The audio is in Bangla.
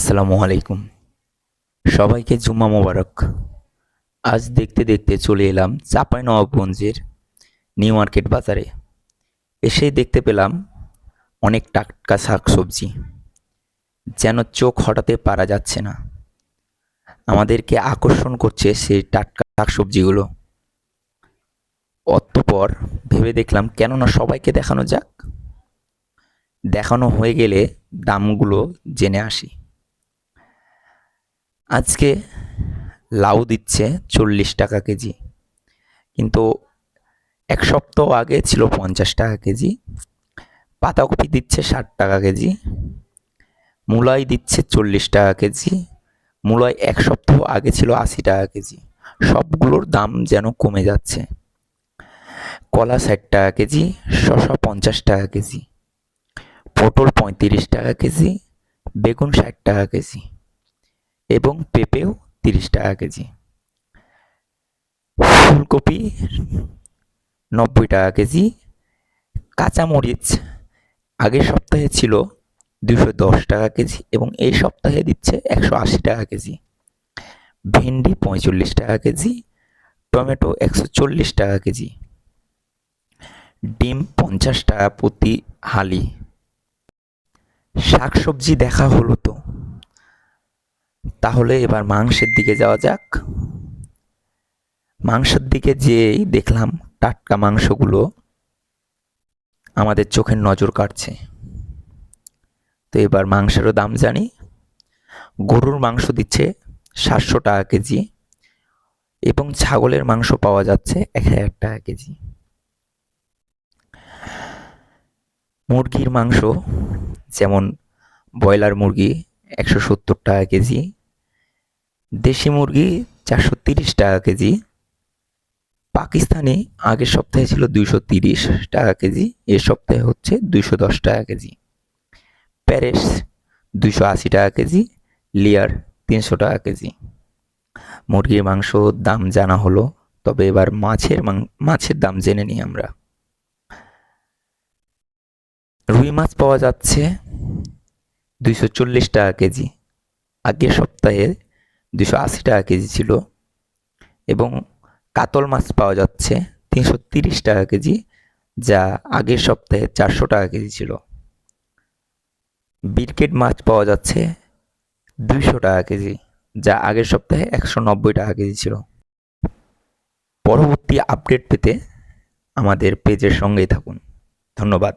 আসসালামু আলাইকুম। সবাইকে জুম্মা মোবারক। আজ দেখতে দেখতে চলে এলাম চাপাই নবাবগঞ্জের নিউ মার্কেট বাজারে। এসেই দেখতে পেলাম অনেক টাটকা শাকসবজি। যেন চোখ হটাতে পারা যাচ্ছে না। আমাদেরকে আকর্ষণ করছে সেই টাটকা শাকসবজিগুলো। অতপর ভেবে দেখলাম, কেননা সবাইকে দেখানো যাক। দেখানো হয়ে গেলে দামগুলো জেনে আসি। আজকে লাউ দিচ্ছে চল্লিশ টাকা কেজি। কিন্তু এক সপ্তাহ আগে ছিল পঞ্চাশ টাকা কেজি, পাতাকপি দিচ্ছে ষাট টাকা কেজি, মূলাই দিচ্ছে চল্লিশ টাকা কেজি, মূলাই এক সপ্তাহ আগে ছিল আশি টাকা কেজি। সবগুলোর দাম যেন কমে যাচ্ছে। কলা ষাট টাকা কেজি শশা পঞ্চাশ টাকা কেজি, পটল পঁয়ত্রিশ টাকা কেজি, বেগুন ষাট টাকা কেজি। এবং পেঁপেও তিরিশ টাকা কেজি। ফুলকপি নব্বই টাকা কেজি। কাঁচামরিচ আগের সপ্তাহে ছিল দুশো দশ টাকা কেজি এবং এই সপ্তাহে দিচ্ছে একশো আশি টাকা কেজি। ভেন্ডি পঁয়তাল্লিশ টাকা কেজি, টমেটো একশো চল্লিশ টাকা কেজি। ডিম পঞ্চাশ টাকা প্রতি হালি। শাকসবজি দেখা হলো তো। তাহলে এবার মাংসের দিকে যাওয়া যাক। মাংসের দিকে যেয়েই দেখলাম টাটকা মাংসগুলো আমাদের চোখের নজর কাটছে তো এবার মাংসেরও দাম জানি। গরুর মাংস দিচ্ছে সাতশো টাকা কেজি এবং ছাগলের মাংস পাওয়া যাচ্ছে এক হাজার টাকা কেজি। মুরগির মাংস যেমন ব্রয়লার মুরগি একশো সত্তর টাকা কেজি দেশি মুরগি চারশো তিরিশ টাকা কেজি। পাকিস্তানি আগের সপ্তাহে ছিল দুইশো তিরিশ টাকা কেজি, এ সপ্তাহে হচ্ছে দুইশো দশ টাকা কেজি। প্যারেস দুইশো আশি টাকা কেজি, লিয়ার তিনশো টাকা কেজি। মুরগির মাংস দাম জানা হলো, তবে এবার মাছের মাছের দাম জেনে নিই আমরা। রুই মাছ পাওয়া যাচ্ছে দুইশো চল্লিশ টাকা কেজি। আগের সপ্তাহে দুশো আশি টাকা কেজি ছিল এবং কাতল মাছ পাওয়া যাচ্ছে তিনশো তিরিশ টাকা কেজি, যা আগের সপ্তাহে চারশো টাকা কেজি ছিল। বিরকেট মাছ পাওয়া যাচ্ছে দুইশো টাকা কেজি, যা আগের সপ্তাহে একশো নব্বই টাকা কেজি ছিল। পরবর্তী আপডেট পেতে আমাদের পেজের সঙ্গেই থাকুন। ধন্যবাদ।